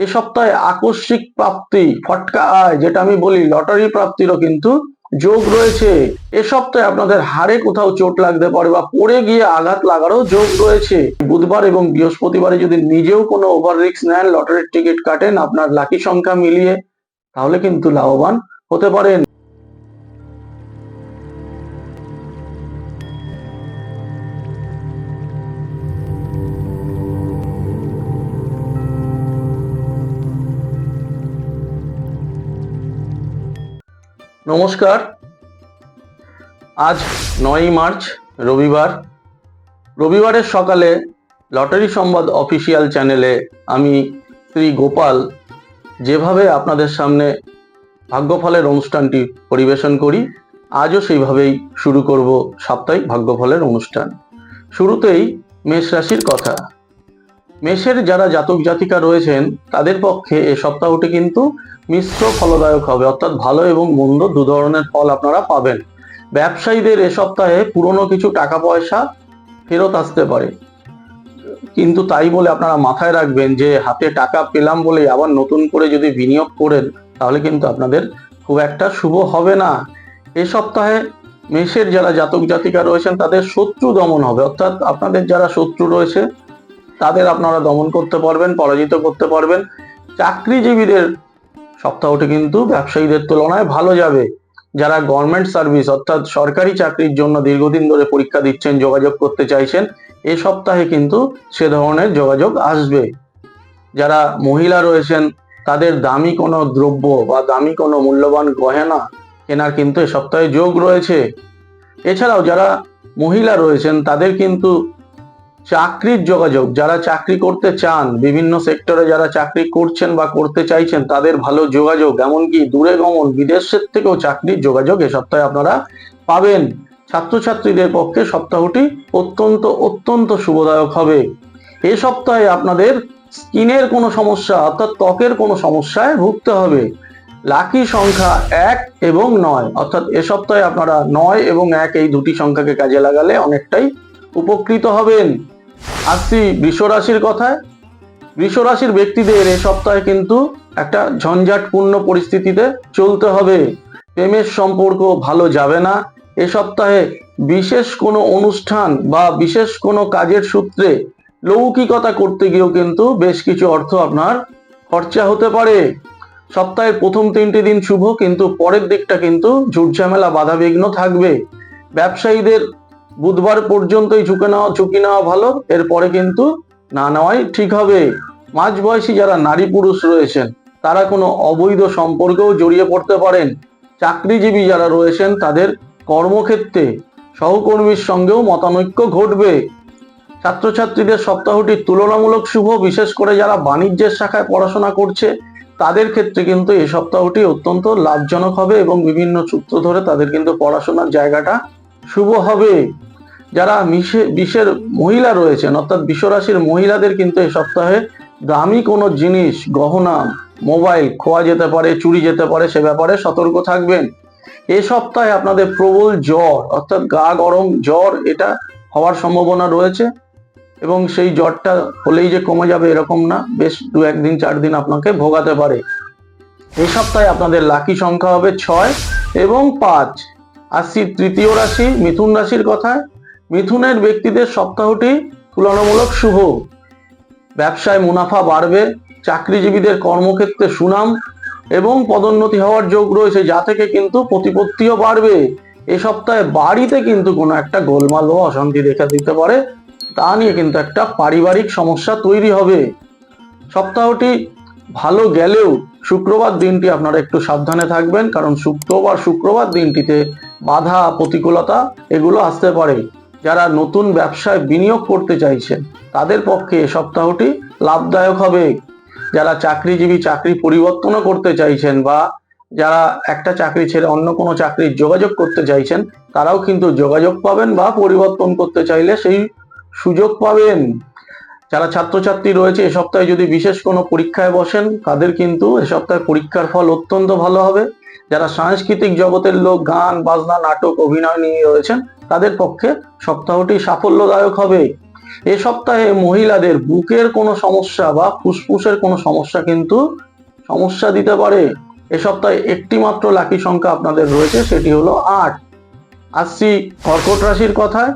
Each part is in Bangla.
এ সপ্তাহে আকস্মিক প্রাপ্তি, ফটকা আয়, যেটা আমি বলি, লটারি প্রাপ্তিরও কিন্তু যোগ রয়েছে। এ সপ্তাহে আপনাদের হাড়ে কোথাও চোট লাগতে পারে বা পড়ে গিয়ে আঘাত লাগারও যোগ রয়েছে। বুধবার এবং বৃহস্পতিবারে যদি নিজেও কোনো ওভার রিক্স নেন, লটারির টিকিট কাটেন, আপনার লাকি সংখ্যা মিলিয়ে, তাহলে কিন্তু লাভবান হতে পারেন। নমস্কার। আজ নয়ই মার্চ, রবিবার। রবিবারের সকালে লটারি সংবাদ অফিসিয়াল চ্যানেলে আমি শ্রী গোপাল যেভাবে আপনাদের সামনে ভাগ্যফলের অনুষ্ঠানটি পরিবেশন করি, আজও সেইভাবেই শুরু করব সাপ্তাহিক ভাগ্যফলের অনুষ্ঠান। শুরুতেই মেষ রাশির কথা। মেষের যারা জাতক জাতিকা রয়েছেন, তাদের পক্ষে এ সপ্তাহটি কিন্তু মিশ্র ফলদায়ক হবে। অর্থাৎ ভালো এবং মন্দ দু ধরনের ফল আপনারা পাবেন। ব্যবসায়ীদের এ সপ্তাহে পুরনো কিছু টাকা পয়সা ফেরত আসতে পারে। কিন্তু তাই বলে আপনারা মাথায় রাখবেন যে, হাতে টাকা পেলাম বলে আবার নতুন করে যদি বিনিয়োগ করেন, তাহলে কিন্তু আপনাদের খুব একটা শুভ হবে না। এ সপ্তাহে মেষের যারা জাতক জাতিকা রয়েছেন, তাদের শত্রু দমন হবে। অর্থাৎ আপনাদের যারা শত্রু রয়েছে তাদের আপনারা দমন করতে পারবেন, পরাজিত করতে পারবেন। চাকরিজীবীদের সপ্তাহটি কিন্তু ব্যবসায়ীদের তুলনায় ভালো যাবে। যারা গভর্নমেন্ট সার্ভিস অর্থাৎ সরকারি চাকরির জন্য দীর্ঘদিন ধরে পরীক্ষা দিচ্ছেন, যোগাযোগ করতে চাইছেন, এ সপ্তাহে কিন্তু সে ধরনের যোগাযোগ আসবে। যারা মহিলা রয়েছেন, তাদের দামি কোনো দ্রব্য বা দামি কোনো মূল্যবান গহেনা কেনার কিন্তু এ সপ্তাহে যোগ রয়েছে। এছাড়াও যারা মহিলা রয়েছেন, তাদের কিন্তু চাকরির যোগাযোগ, যারা চাকরি করতে চান, বিভিন্ন সেক্টরে যারা চাকরি করছেন বা করতে চাইছেন, তাদের ভালো যোগাযোগ, এমনকি দূরে গমন, বিদেশের থেকেও চাকরির যোগাযোগ এ সপ্তাহে আপনারা পাবেন। ছাত্রছাত্রীদের পক্ষে সপ্তাহটি অত্যন্ত অত্যন্ত শুভদায়ক হবে। এ সপ্তাহে আপনাদের স্কিনের কোনো সমস্যা, অর্থাৎ ত্বকের কোনো সমস্যায় ভুগতে হবে। লাকি সংখ্যা এক এবং নয়, অর্থাৎ এ সপ্তাহে আপনারা নয় এবং এক এই দুটি সংখ্যাকে কাজে লাগালে অনেকটাই উপকৃত হবেন। আসছি বৃষ রাশির কথায় বৃষ রাশির ব্যক্তিদের এ সপ্তাহে কিন্তু একটা ঝঞ্ঝাটপূর্ণ পরিস্থিতিতে চলতে হবে। প্রেমের সম্পর্ক ভালো যাবে না। এ সপ্তাহে বিশেষ কোনো অনুষ্ঠান বা বিশেষ কোনো কাজের সূত্রে লৌকিকতা করতে গিয়েও কিন্তু বেশ কিছু অর্থ আপনার খরচা হতে পারে। সপ্তাহের প্রথম তিনটি দিন শুভ, কিন্তু পরের দিকটা কিন্তু ঝুটঝামেলা, বাধাবিঘ্ন থাকবে। ব্যবসায়ীদের বুধবার পর্যন্তই ঝুঁকে নেওয়া, ঝুঁকি নেওয়া ভালো, এরপরে কিন্তু না নেওয়াই ঠিক হবে। মাঝ বয়সী যারা নারী পুরুষ রয়েছেন, তারা কোনো অবৈধ সম্পর্কেও জড়িয়ে পড়তে পারেন। চাকরিজীবী যারা রয়েছেন, তাদের কর্মক্ষেত্রে সহকর্মীর সঙ্গেও মতানৈক্য ঘটবে। ছাত্রছাত্রীদের সপ্তাহটি তুলনামূলক শুভ, বিশেষ করে যারা বাণিজ্যের শাখায় পড়াশোনা করছে, তাদের ক্ষেত্রে কিন্তু এই সপ্তাহটি অত্যন্ত লাভজনক হবে এবং বিভিন্ন সূত্র ধরে তাদের কিন্তু পড়াশোনার জায়গাটা শুভ হবে। যারা বিষের মহিলা রয়েছেন, অর্থাৎ বিশ্বরাশির মহিলাদের কিন্তু এই সপ্তাহে দামি কোনো জিনিস, গহনা, মোবাইল খোয়া যেতে পারে, চুরি যেতে পারে, সে ব্যাপারে সতর্ক থাকবেন। এই সপ্তাহে আপনাদের প্রবল জ্বর, অর্থাৎ গা গরম জ্বর, এটা হওয়ার সম্ভাবনা রয়েছে। এবং সেই জ্বরটা হলেই যে কমে যাবে এরকম না, বেশ দু একদিন, চার দিন আপনাকে ভোগাতে পারে। এই সপ্তাহে আপনাদের লাকি সংখ্যা হবে ছয় এবং পাঁচ। আসছি তৃতীয় রাশি মিথুন রাশির কথায়। মিথুনের ব্যক্তিদের সপ্তাহটি তুলনামূলক শুভ। ব্যবসায় মুনাফা বাড়বে, চাকরিজীবীদের কর্মক্ষেত্রে সুনাম এবং পদোন্নতি হওয়ার যোগ রয়েছে, যা থেকে কিন্তু প্রতিপত্তিও বাড়বে। এ সপ্তাহে বাড়িতে কিন্তু কোনো একটা গোলমাল ও অশান্তি দেখা দিতে পারে, তা নিয়ে কিন্তু একটা পারিবারিক সমস্যা তৈরি হবে। সপ্তাহটি ভালো গেলেও শুক্রবার দিনটি আপনারা একটু সাবধানে থাকবেন, কারণ শুক্রবার শুক্রবার দিনটিতে বাধা, প্রতিকূলতা, এগুলো আসতে পারে। যারা নতুন ব্যবসায় বিনিয়োগ করতে চাইছেন তাদের পক্ষে সপ্তাহটি লাভদায়ক হবে। যারা চাকরিজীবী চাকরি পরিবর্তনও করতে চাইছেন বা যারা একটা চাকরি ছেড়ে অন্য কোনো চাকরির যোগাযোগ করতে চাইছেন, তারাও কিন্তু যোগাযোগ পাবেন বা পরিবর্তন করতে চাইলে সেই সুযোগ পাবেন। যারা ছাত্রছাত্রী রয়েছে, এ সপ্তাহে যদি বিশেষ কোনো পরীক্ষায় বসেন, তাদের কিন্তু এ সপ্তাহে পরীক্ষার ফল অত্যন্ত ভালো হবে। যারা সাংস্কৃতিক জগতের লোক, গান, বাজনা, নাটক, অভিনয় নিয়ে রয়েছেন, তাদের পক্ষে সপ্তাহটি সাফল্যদায়ক হবে। এ সপ্তাহে মহিলাদের বুকের কোনো সমস্যা বা ফুসফুসের কোনো সমস্যা কিন্তু সমস্যা দিতে পারে। এ সপ্তাহে একটি মাত্র লাকি সংখ্যা আপনাদের রয়েছে, সেটি হলো আট। আসছি কর্কট রাশির কথায়।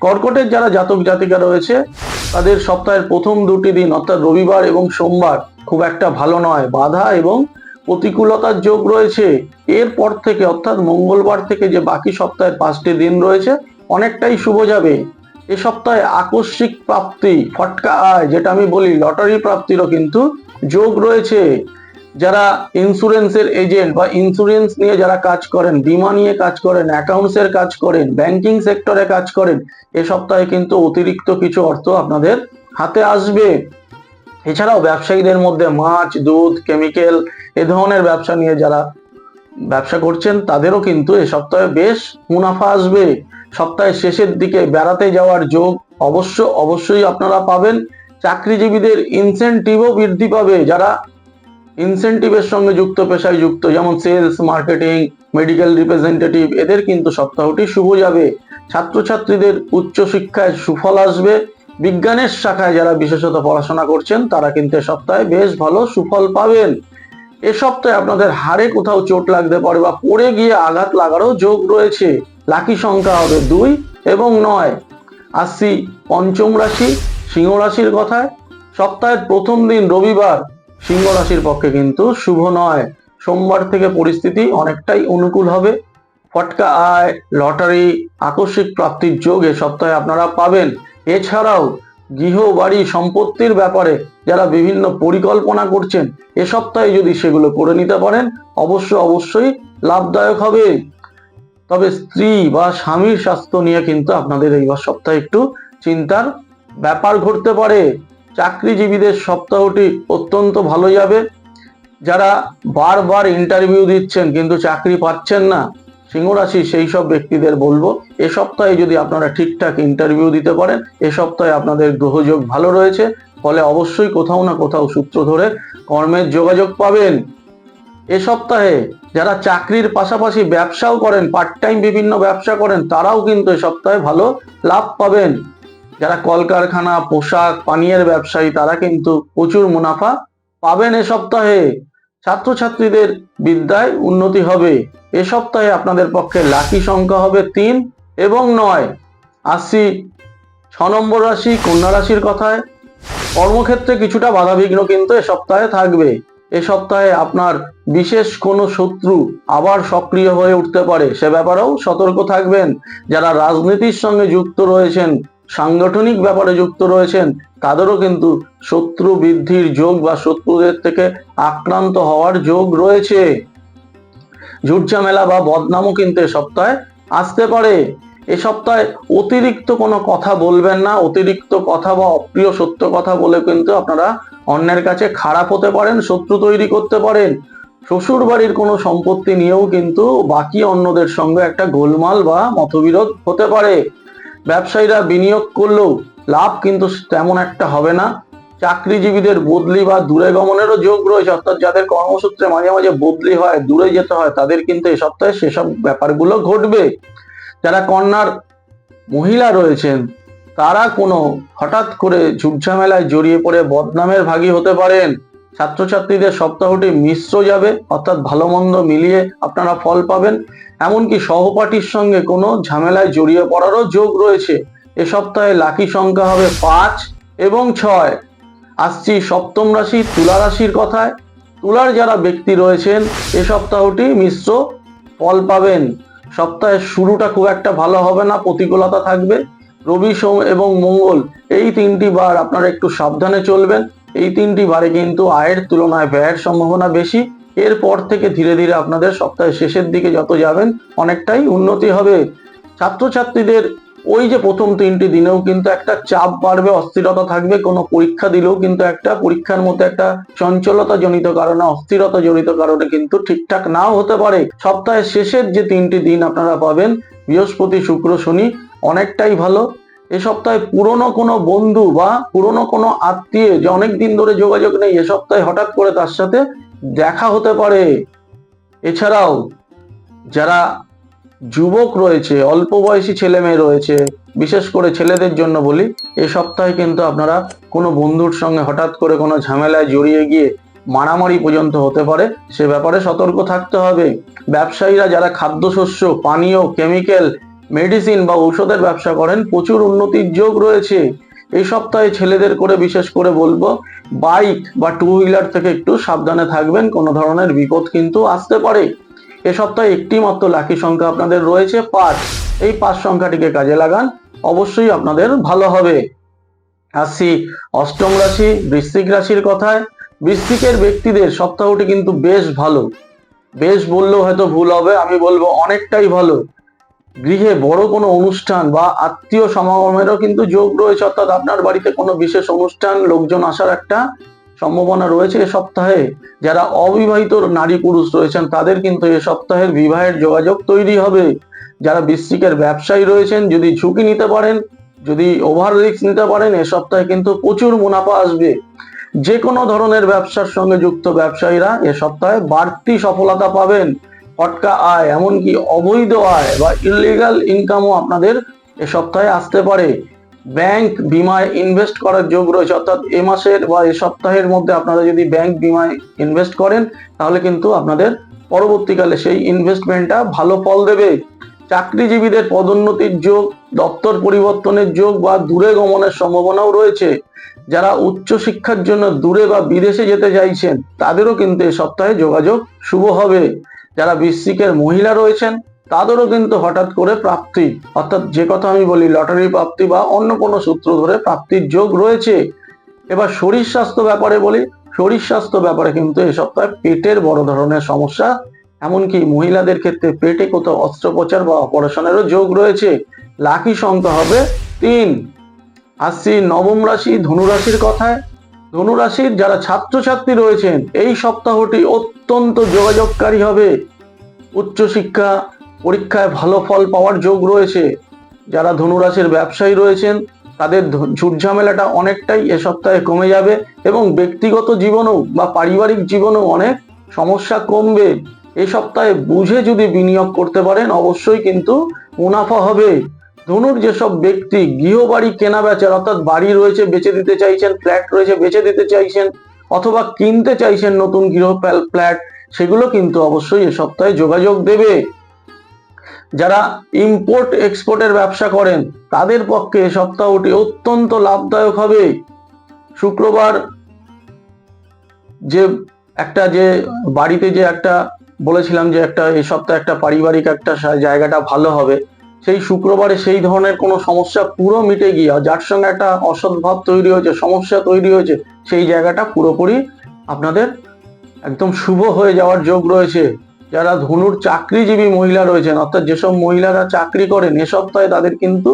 কর্কটের যারা জাতক জাতিকা রয়েছে, তাদের সপ্তাহের প্রথম দুটি দিন, অর্থাৎ রবিবার এবং সোমবার, খুব একটা ভালো নয়। বাধা এবং প্রতিকূলতার যোগ রয়েছে। এরপর থেকে, অর্থাৎ মঙ্গলবার থেকে যে বাকি সপ্তাহের পাঁচটি দিন রয়েছে, অনেকটাই শুভ যাবে। এ সপ্তাহে আকস্মিক প্রাপ্তি, ফটকা আয়, যেটা আমি বলি, লটারি প্রাপ্তিরও কিন্তু যোগ রয়েছে। যারা ইন্স্যুরেন্সের এজেন্ট বা ইন্স্যুরেন্স নিয়ে যারা কাজ করেন, বীমা নিয়ে কাজ করেন অ্যাকাউন্টসের কাজ করেন ব্যাংকিং সেক্টরে কাজ করেন, এ সপ্তাহে কিন্তু অতিরিক্ত কিছু অর্থ আপনাদের হাতে আসবে। এছাড়াও ব্যবসায়ীদের মধ্যে মাছ, দুধ কেমিক্যাল এ ধরনের ব্যবসা নিয়ে যারা ব্যবসা করছেন, তাদেরও কিন্তু এ সপ্তাহে বেশ মুনাফা আসবে। সপ্তাহের শেষের দিকে বেড়াতে যাওয়ার যোগ অবশ্য অবশ্যই আপনারা পাবেন। চাকরিজীবীদের ইনসেন্টিভও বৃদ্ধি পাবে। যারা ইনসেন্টিভের সঙ্গে যুক্ত, পেশায় যুক্ত, যেমন সেলস মার্কেটিং মেডিকেল রিপ্রেজেন্টেটিভ এদের কিন্তু সপ্তাহটি শুভ যাবে। ছাত্রছাত্রীদের উচ্চশিক্ষায় সুফল আসবে। বিজ্ঞানের শাখায় যারা বিশেষত পড়াশোনা করছেন, তারা কিন্তু সপ্তাহে বেশ ভালো সুফল পাবেন। এ সপ্তাহে আপনাদের হাড়ে কোথাও চোট লাগতে পারে বা পড়ে গিয়ে আঘাত লাগারও যোগ রয়েছে। লাকি সংখ্যা হবে দুই এবং নয়। আসছি পঞ্চম রাশি, সিংহ রাশির কথায়। সপ্তাহের প্রথম দিন রবিবার সিংহ রাশির পক্ষে কিন্তু শুভ নয়। সোমবার থেকে পরিস্থিতি অনেকটাই অনুকূল হবে। ফটকা আয়, লটারি, আকস্মিক প্রাপ্তির যোগ এ সপ্তাহে আপনারা পাবেন। এছাড়াও গৃহ, বাড়ি, সম্পত্তির ব্যাপারে যারা বিভিন্ন পরিকল্পনা করছেন, এ সপ্তাহে যদি সেগুলো করে নিতে পারেন, অবশ্য অবশ্যই লাভদায়ক হবে। তবে স্ত্রী বা স্বামীর স্বাস্থ্য নিয়ে কিন্তু আপনাদের এইবার সপ্তাহে একটু চিন্তার ব্যাপার ঘটতে পারে। চাকরিজীবীদের সপ্তাহটি অত্যন্ত ভালো যাবে। যারা বারবার ইন্টারভিউ দিচ্ছেন কিন্তু চাকরি পাচ্ছেন না সিংহ রাশি সেই সব ব্যক্তিদের বলব, এ সপ্তাহে যদি আপনারা ঠিকঠাক ইন্টারভিউ দিতে পারেন, এ সপ্তাহে আপনাদের গ্রহযোগ ভালো রয়েছে। ফলে অবশ্যই কোথাও না কোথাও সূত্র ধরে কর্মের যোগাযোগ পাবেন। এ সপ্তাহে যারা চাকরির পাশাপাশি ব্যবসাও করেন পার্ট টাইম বিভিন্ন ব্যবসা করেন, তারাও কিন্তু এ সপ্তাহে ভালো লাভ পাবেন। যারা কলকারখানা, পোশাক, পানীয়ের ব্যবসায়ী, তারা কিন্তু প্রচুর মুনাফা পাবেন এ সপ্তাহে। ছাত্রছাত্রীদের বিদ্যায় উন্নতি হবে। এ সপ্তাহে আপনাদের পক্ষে লাকি সংখ্যা হবে তিন এবং নয়। আসছি ছ নম্বর রাশি, কন্যা রাশির কথায়। কর্মক্ষেত্রে কিছুটা বাধাবিঘ্ন কিন্তু এ সপ্তাহে থাকবে। এ সপ্তাহে আপনার বিশেষ কোনো শত্রু আবার সক্রিয় হয়ে উঠতে পারে। সে ব্যাপারেও সতর্ক থাকবেন। যারা রাজনীতির সঙ্গে যুক্ত রয়েছেন সাংগঠনিক ব্যাপারে যুক্ত রয়েছেন, তাদেরও কিন্তু শত্রু বৃদ্ধির যোগ বা শত্রুদের থেকে আক্রান্ত হওয়ার যোগ রয়েছে। ঝুটঝামেলা বা বদনামও কিন্তু এ সপ্তাহে আসতে পারে। এ সপ্তাহে অতিরিক্ত কোনো কথা বলবেন না, অতিরিক্ত কথা বা অপ্রিয় সত্য কথা বলে কিন্তু আপনারা অন্যের কাছে খারাপ হতে পারেন, শত্রু তৈরি করতে পারেন। শ্বশুর বাড়ির কোনো সম্পত্তি নিয়েও কিন্তু বাকি অন্যদের সঙ্গে একটা গোলমাল বা মতবিরোধ হতে পারে। ব্যবসায়ীরা বিনিয়োগ করলেও লাভ কিন্তু তেমন একটা হবে না। চাকরিজীবীদের বদলি বা দূরে গমনেরও যোগ রয়েছে, অর্থাৎ যাদের কর্মসূত্রে মাঝে মাঝে বদলি হয়, দূরে যেতে হয়, তাদের কিন্তু এই সপ্তাহে সেসব ব্যাপারগুলো ঘটবে। যারা কন্যার মহিলা রয়েছেন, তারা কোনো হঠাৎ করে ঝুটঝামেলায় জড়িয়ে পড়ে বদনামের ভাগী হতে পারেন। ছাত্রছাত্রীদের সপ্তাহটি মিশ্র যাবে, অর্থাৎ ভালো মন্দ মিলিয়ে আপনারা ফল পাবেন। এমনকি সহপাঠীর সঙ্গে কোনো ঝামেলায় জড়িয়ে পড়ারও যোগ রয়েছে। এ সপ্তাহে লাকি সংখ্যা হবে পাঁচ এবং ছয়। আসছি সপ্তম রাশি তুলা রাশির কথায়। তুলার যারা ব্যক্তি রয়েছেন, এ সপ্তাহটি মিশ্র ফল পাবেন। সপ্তাহের শুরুটা খুব একটা ভালো হবে না, প্রতিকূলতা থাকবে। রবি সোম এবং মঙ্গল, এই তিনটি বার আপনারা একটু সাবধানে চলবেন। এই তিনটি বারে কিন্তু আয়ের তুলনায় ব্যয়ের সম্ভাবনা বেশি। এরপর থেকে ধীরে ধীরে আপনাদের সপ্তাহের শেষের দিকে যত যাবেন, অনেকটাই উন্নতি হবে। ছাত্রছাত্রীদের ওই যে প্রথম তিনটি দিনেও কিন্তু একটা চাপ বাড়বে, অস্থিরতা থাকবে। কোনো পরীক্ষা দিলেও কিন্তু একটা পরীক্ষার মতো একটা চঞ্চলতা জনিত কারণে অস্থিরতা জনিত কারণে কিন্তু ঠিকঠাক নাও হতে পারে। সপ্তাহের শেষের যে তিনটি দিন আপনারা পাবেন, বৃহস্পতি, শুক্র, শনি, অনেকটাই ভালো। এ সপ্তাহে পুরনো কোনো বন্ধু বা পুরনো কোনো আত্মীয় যে অনেক দিন ধরে যোগাযোগ নেই, এ সপ্তাহে হঠাৎ করে তার সাথে দেখা হতে পারে। এছাড়াও যারা যুবক রয়েছে, অল্প বয়সী ছেলে মেয়ে রয়েছে, বিশেষ করে ছেলেদের জন্য বলি, এ সপ্তাহে কিন্তু আপনারা কোনো বন্ধুর সঙ্গে হঠাৎ করে কোনো ঝামেলায় জড়িয়ে গিয়ে মারামারি পর্যন্ত হতে পারে, সে ব্যাপারে সতর্ক থাকতে হবে। ব্যবসায়ীরা যারা খাদ্যশস্য, পানীয়, কেমিক্যাল মেডিসিন বা ঔষধের ব্যবসা করেন, প্রচুর উন্নতির যোগ রয়েছে। এই সপ্তাহে ছেলেদের করে বিশেষ করে বলব, বাইক বা টু হুইলার থেকে একটু সাবধানে থাকবেন, কোনো ধরনের বিপদ কিন্তু আসতে পারে। এ সপ্তাহে একটি মাত্র লাকি সংখ্যা আপনাদের রয়েছে, পাঁচ। এই পাঁচ সংখ্যাটিকে কাজে লাগান, অবশ্যই আপনাদের ভালো হবে। আসছি অষ্টম রাশি, বৃশ্চিক রাশির কথায়। বৃশ্চিকের ব্যক্তিদের সপ্তাহটি কিন্তু বেশ ভালো। বেশ বললেও হয়তো ভুল হবে, আমি বলব অনেকটাই ভালো। গৃহে বড় কোনো অনুষ্ঠান বা আত্মীয় সমাগমেরও কিন্তু যোগ রয়েছে, অর্থাৎ আপনার বাড়িতে কোনো বিশেষ অনুষ্ঠান, লোকজন আসার একটা সম্ভাবনা রয়েছে এ সপ্তাহে। যারা অবিবাহিত নারী পুরুষ রয়েছেন, তাদের কিন্তু এ সপ্তাহের বিবাহের যোগাযোগ তৈরি হবে। যারা বৃশ্চিকের ব্যবসায়ী রয়েছেন, যদি ঝুঁকি নিতে পারেন, যদি ওভার রিস্ক নিতে পারেন, এ সপ্তাহে কিন্তু প্রচুর মুনাফা আসবে। যে কোনো ধরনের ব্যবসার সঙ্গে যুক্ত ব্যবসায়ীরা এ সপ্তাহে বাড়তি সফলতা পাবেন। ফটকা আয়, এমনকি অবৈধ আয় বা ইলিগাল ইনকামও আপনাদের এ সপ্তাহে আসতে পারে। ব্যাংক বিমায় ইনভেস্ট করার যোগ রয়েছে, অর্থাৎ এ মাসের বা এ সপ্তাহের মধ্যে আপনারা যদি ব্যাংক বিমায় ইনভেস্ট করেন, তাহলে কিন্তু আপনাদের পরবর্তীকালে সেই ইনভেস্টমেন্টটা ভালো ফল দেবে। চাকরিজীবীদের পদোন্নতির যোগ, দপ্তর পরিবর্তনের যোগ বা দূরে গমনের সম্ভাবনাও রয়েছে। যারা উচ্চ শিক্ষার জন্য দূরে বা বিদেশে যেতে চাইছেন, তাদেরও কিন্তু এ সপ্তাহে যোগাযোগ শুভ হবে। যারা বৃশ্চিকের মহিলা রয়েছেন, তাদেরও কিন্তু হঠাৎ করে প্রাপ্তি, অর্থাৎ যে কথা আমি বলি, লটারি প্রাপ্তি বা অন্য কোনো সূত্র ধরে প্রাপ্তির যোগ রয়েছে। এবার শরীর স্বাস্থ্য ব্যাপারে বলি, শরীর স্বাস্থ্য ব্যাপারে কিন্তু এ সপ্তাহে পেটের বড় ধরনের সমস্যা, এমনকি মহিলাদের ক্ষেত্রে পেটে কোথাও অস্ত্রোপচার বা অপারেশনেরও যোগ রয়েছে। লাকি সংখ্যা হবে তিন। আসছি নবম রাশি ধনুরাশির কথায় ধনুরাশির যারা ছাত্রছাত্রী রয়েছেন, এই সপ্তাহটি অত্যন্ত যোগাযোগকারী হবে। উচ্চশিক্ষা, পরীক্ষায় ভালো ফল পাওয়ার যোগ রয়েছে। যারা ধনুরাশির ব্যবসায়ী রয়েছেন, তাদের ঝুটঝামেলাটা অনেকটাই এ সপ্তাহে কমে যাবে এবং ব্যক্তিগত জীবনেও বা পারিবারিক জীবনেও অনেক সমস্যা কমবে। এ সপ্তাহে বুঝে যদি বিনিয়োগ করতে পারেন, অবশ্যই কিন্তু মুনাফা হবে। ধনুর যেসব ব্যক্তি গৃহবাড়ি কেনা বেচার অর্থাৎ বাড়ি রয়েছে, বেচে দিতে চাইছেন, ফ্ল্যাট রয়েছে, বেচে দিতে চাইছেন, অথবা কিনতে চাইছেন নতুন গৃহ ফ্ল্যাট, সেগুলো কিন্তু অবশ্যই এ সপ্তাহে যোগাযোগ দেবে। যারা ইম্পোর্ট এক্সপোর্টের ব্যবসা করেন, তাদের পক্ষে এ সপ্তাহটি অত্যন্ত লাভদায়ক হবে। শুক্রবার যে একটা যে বাড়িতে যে একটা বলেছিলাম যে একটা এই সপ্তাহে একটা পারিবারিক একটা জায়গাটা ভালো হবে সেই শুক্রবারে সেই ধরনের কোনো সমস্যা পুরো মিটে গিয়ে যার সঙ্গে একটা অসদ্ভাব তৈরি হয়েছে, সমস্যা তৈরি হয়েছে, সেই জায়গাটা পুরোপুরি আপনাদের একদম শুভ হয়ে যাওয়ার যোগ রয়েছে। যারা ধনুর চাকরিজীবী মহিলা রয়েছেন, অর্থাৎ যেসব মহিলারা চাকরি করেন, এ সপ্তাহে তাদের কিন্তু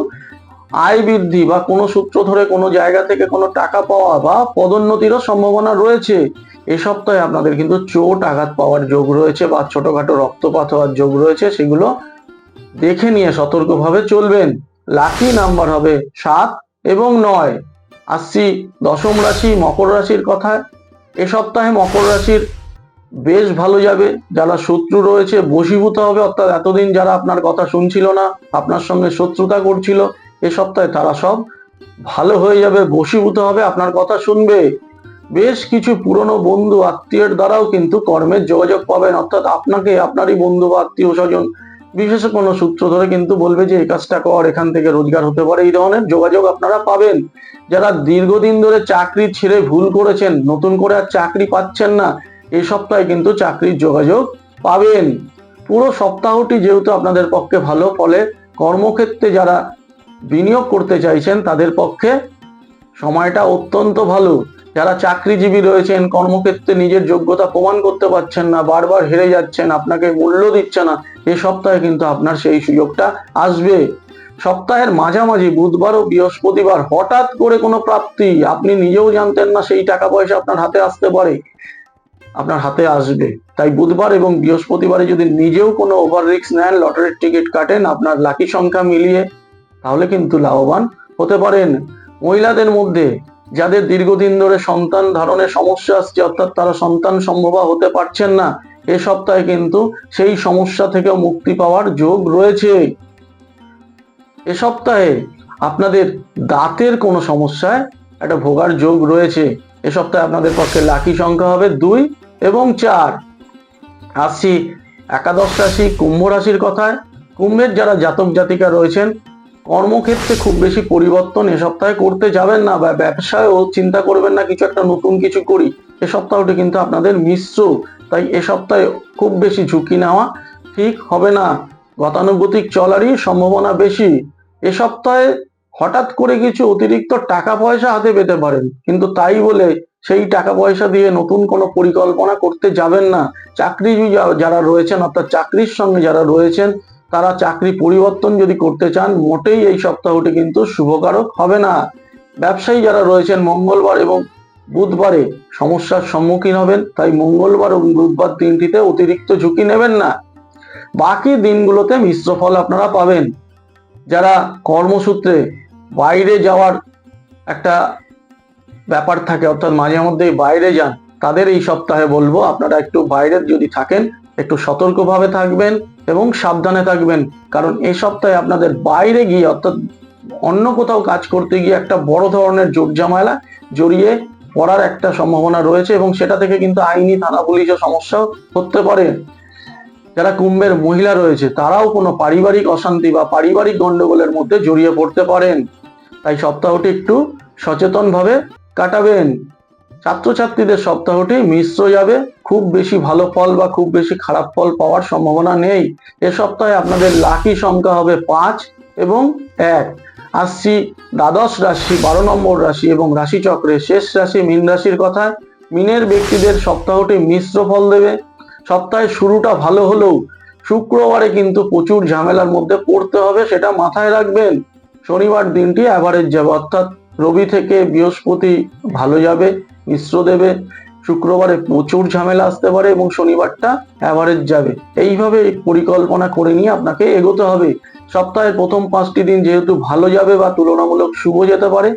আয় বৃদ্ধি বা কোনো সূত্র ধরে কোনো জায়গা থেকে কোনো টাকা পাওয়া বা পদোন্নতিরও সম্ভাবনা রয়েছে। এ সপ্তাহে আপনাদের কিন্তু চোট আঘাত পাওয়ার যোগ রয়েছে বা ছোটখাটো রক্তপাত হওয়ার যোগ রয়েছে, সেগুলো দেখে নিয়ে সতর্কভাবে চলবেন। লাকি নাম্বার হবে সাত এবং নয়। আসছি দশম রাশি মকর রাশির কথায়। এ সপ্তাহে মকর রাশির বেশ ভালো যাবে। যারা শত্রু রয়েছে, বশীভূত হবে। অর্থাৎ এতদিন যারা আপনার কথা শুনছিল না, আপনার সঙ্গে শত্রুতা করছিল, এ সপ্তাহে তারা সব ভালো হয়ে যাবে, বশীভূত হবে, আপনার কথা শুনবে। বেশ কিছু পুরনো বন্ধু আত্মীয়ের দ্বারাও কিন্তু কর্মের যোগাযোগ পাবেন। অর্থাৎ আপনাকে, আপনারই বন্ধু বা আত্মীয় স্বজন বিশেষ কোনো সূত্র ধরে কিন্তু বলবে যে এই কাজটা কর, এখান থেকে রোজগার হতে পারে, এই ধরনের যোগাযোগ আপনারা পাবেন। যারা দীর্ঘদিন ধরে চাকরি ছেড়ে ভুল করেছেন, নতুন করে আর চাকরি পাচ্ছেন না, এই সপ্তাহে কিন্তু চাকরির যোগাযোগ পাবেন। পুরো সপ্তাহটি যেহেতু আপনাদের পক্ষে ভালো, ফলে কর্মক্ষেত্রে যারা বিনিয়োগ করতে চাইছেন, তাদের পক্ষে সময়টা অত্যন্ত ভালো। যারা চাকরিজীবী রয়েছেন, কর্মক্ষেত্রে নিজের যোগ্যতা প্রমাণ করতে পারছেন না, বারবার হেরে যাচ্ছেন, আপনাকে মূল্য দিচ্ছে না এই সপ্তাহে কিন্তু আপনার সেই সুযোগটা আসবে। সপ্তাহের মাঝামাঝি বুধবার ও বৃহস্পতিবার হঠাৎ করে কোনো প্রাপ্তি, আপনি নিজেও জানতেন না সেই টাকা পয়সা আপনার হাতে আসতে পারে। আপনার হাতে আসবে। তাই বুধবার এবং বৃহস্পতিবারে যদি নিজেও কোনো ওভার রিস্ক নেন লটারির টিকিট কাটেন, আপনার লাকি সংখ্যা মিলিয়ে, তাহলে কিন্তু লাভবান হতে পারেন। মহিলাদের মধ্যে যাদের দীর্ঘদিন ধরে সন্তান ধারণের সমস্যা আসছে, অর্থাৎ তারা সন্তান সম্ভবা হতে পারছেন না এ সপ্তাহে কিন্তু সেই সমস্যা থেকে মুক্তি পাওয়ার যোগ রয়েছে। এ সপ্তাহে আপনাদের দাঁতের কোনো সমস্যায় একটা ভোগার যোগ রয়েছে। এ সপ্তাহে আপনাদের পক্ষে লাকি সংখ্যা হবে দুই এবং চার। আসছি একাদশ রাশি, কুম্ভ রাশির কথায়। কুম্ভের যারা জাতক জাতিকা রয়েছেন, কর্মক্ষেত্রে খুব বেশি পরিবর্তন এ সপ্তাহে করতে যাবেন না বা ব্যবসায়ও চিন্তা করবেন না, কিছু একটা নতুন কিছু করি। এ সপ্তাহটি কিন্তু আপনাদের মিশ্র তাই এ সপ্তাহে খুব বেশি ঝুঁকি নেওয়া ঠিক হবে না। গতানুগতিক চলারই সম্ভাবনা বেশি। এ সপ্তাহে হঠাৎ করে কিছু অতিরিক্ত টাকা পয়সা হাতে পেতে পারেন। কিন্তু তাই বলে সেই টাকা পয়সা দিয়ে নতুন কোনো পরিকল্পনা করতে যাবেন না। চাকরিজীবী যা- যারা রয়েছেন, অর্থাৎ চাকরির সঙ্গে যারা রয়েছেন, তারা চাকরি পরিবর্তন যদি করতে চান, মোটেই এই সপ্তাহটি কিন্তু শুভকারক হবে না। ব্যবসায়ী যারা রয়েছেন, মঙ্গলবার এবং বুধবারে সমস্যার সম্মুখীন হবেন, তাই মঙ্গলবার এবং বুধবার দিনটিতে অতিরিক্ত ঝুঁকি নেবেন না। বাকি দিনগুলোতে মিশ্র ফল আপনারা পাবেন। যারা কর্মসূত্রে বাইরে যাওয়ার একটা ব্যাপার থাকে, অর্থাৎ মাঝে মধ্যেই বাইরে যান, তাদের এই সপ্তাহে বলব, আপনারা একটু বাইরে যদি থাকেন, একটু সতর্কভাবে থাকবেন এবং সাবধানে থাকবেন। কারণ এই সপ্তাহে আপনাদের বাইরে গিয়ে, অর্থাৎ অন্য কোথাও কাজ করতে গিয়ে একটা বড় ধরনের জোট জামালা জড়িয়ে পড়ার একটা সম্ভাবনা রয়েছে এবং সেটা থেকে কিন্তু আইনি থানা পুলিশের সমস্যাও হতে পারে, যারা কুম্ভের মহিলা রয়েছে, তারাও কোনো পারিবারিক অশান্তি বা পারিবারিক গন্ডগোলের মধ্যে জড়িয়ে পড়তে পারেন। তাই সপ্তাহটি একটু সচেতনভাবে কাটাবেন। ছাত্রছাত্রীদের সপ্তাহটি মিশ্র যাবে। খুব বেশি ভালো ফল বা খুব বেশি খারাপ ফল পাওয়ার সম্ভাবনা নেই। এ সপ্তাহে আপনাদের লাকি সংখ্যা হবে পাঁচ এবং এক। আসছি দ্বাদশ রাশি, বারো নম্বর রাশি এবং রাশিচক্রের শেষ রাশি মীন রাশির কথায়। মিনের ব্যক্তিদের সপ্তাহটি মিশ্র ফল দেবে। সপ্তাহের শুরুটা ভালো হলেও শুক্রবারে কিন্তু প্রচুর ঝামেলার মধ্যে পড়তে হবে, সেটা মাথায় রাখবেন। শনিবার দিনটি অ্যাভারেজ যাবে, অর্থাৎ রবি থেকে বৃহস্পতি ভালো যাবে, মিশ্র দেবে। শুক্রবারে প্রচুর ঝামেলা আসতে পারে এবং শনিবারটা অ্যাভারেজ যাবে। এইভাবে পরিকল্পনা করে নিয়ে আপনাকে এগোতে হবে। সপ্তাহের প্রথম পাঁচটি দিন যেহেতু ভালো যাবে বা তুলনামূলক শুভ যেতে পারে,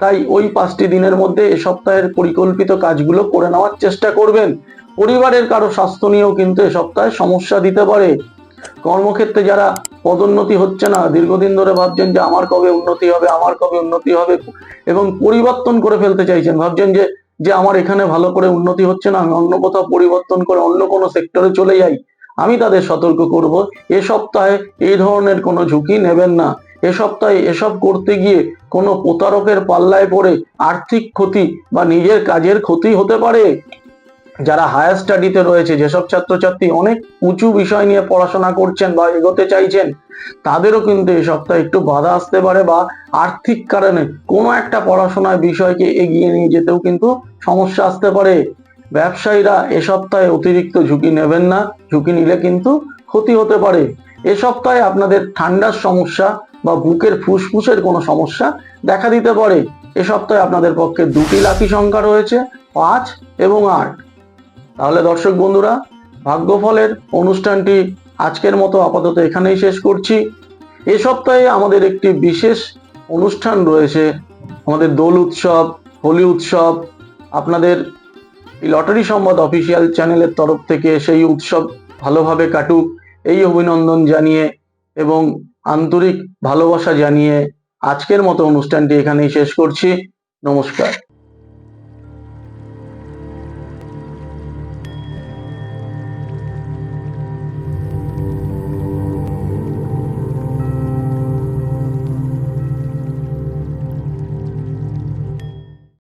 তাই ওই পাঁচটি দিনের মধ্যে এ সপ্তাহের পরিকল্পিত কাজগুলো করে নেওয়ার চেষ্টা করবেন। পরিবারের কারও স্বাস্থ্য নিয়েও কিন্তু এ সপ্তাহে সমস্যা দিতে পারে। কর্মক্ষেত্রে যারা পদোন্নতি হচ্ছে না, দীর্ঘদিন ধরে ভাবছেন যে আমার কবে উন্নতি হবে, আমার কবে উন্নতি হবে এবং পরিবর্তন করে ফেলতে চাইছেন, ভাবছেন যে যে আমার এখানে ভালো করে উন্নতি হচ্ছে না, আমি অন্য কোথাও পরিবর্তন করে অন্য কোনো সেক্টরে চলে যাই, আমি তাদের সতর্ক করব। এ সপ্তাহে এই ধরনের কোনো ঝুঁকি নেবেন না। এ সপ্তাহে এসব করতে গিয়ে কোনো প্রতারকের পাল্লায় পড়ে আর্থিক ক্ষতি বা নিজের কাজের ক্ষতি হতে পারে। যারা হায়ার স্টাডিতে রয়েছে, যেসব ছাত্রছাত্রী অনেক উঁচু বিষয় নিয়ে পড়াশোনা করছেন বা এগোতে চাইছেন, তাদেরও কিন্তু এই সপ্তাহে একটু বাধা আসতে পারে বা আর্থিক কারণে কোনো একটা পড়াশোনার বিষয়কে এগিয়ে নিয়ে যেতেও কিন্তু সমস্যা আসতে পারে। ব্যবসায়ীরা এ সপ্তাহে অতিরিক্ত ঝুঁকি নেবেন না, ঝুঁকি নিলে কিন্তু ক্ষতি হতে পারে। এ সপ্তাহে আপনাদের ঠান্ডার সমস্যা বা বুকের ফুসফুসের কোনো সমস্যা দেখা দিতে পারে। এ সপ্তাহে আপনাদের পক্ষে দুটি লাকি সংখ্যা রয়েছে, পাঁচ এবং আট। তাহলে দর্শক বন্ধুরা, ভাগ্যফলের অনুষ্ঠানটি আজকের মতো আপাতত এখানেই শেষ করছি। এ সপ্তাহে আমাদের একটি বিশেষ অনুষ্ঠান রয়েছে, আমাদের দোল উৎসব, হোলি উৎসব, আপনাদের এই লটারি সংবাদ অফিসিয়াল চ্যানেলের তরফ থেকে সেই উৎসব ভালোভাবে কাটুক, এই অভিনন্দন জানিয়ে এবং আন্তরিক ভালোবাসা জানিয়ে আজকের মতো অনুষ্ঠানটি এখানেই শেষ করছি। নমস্কার।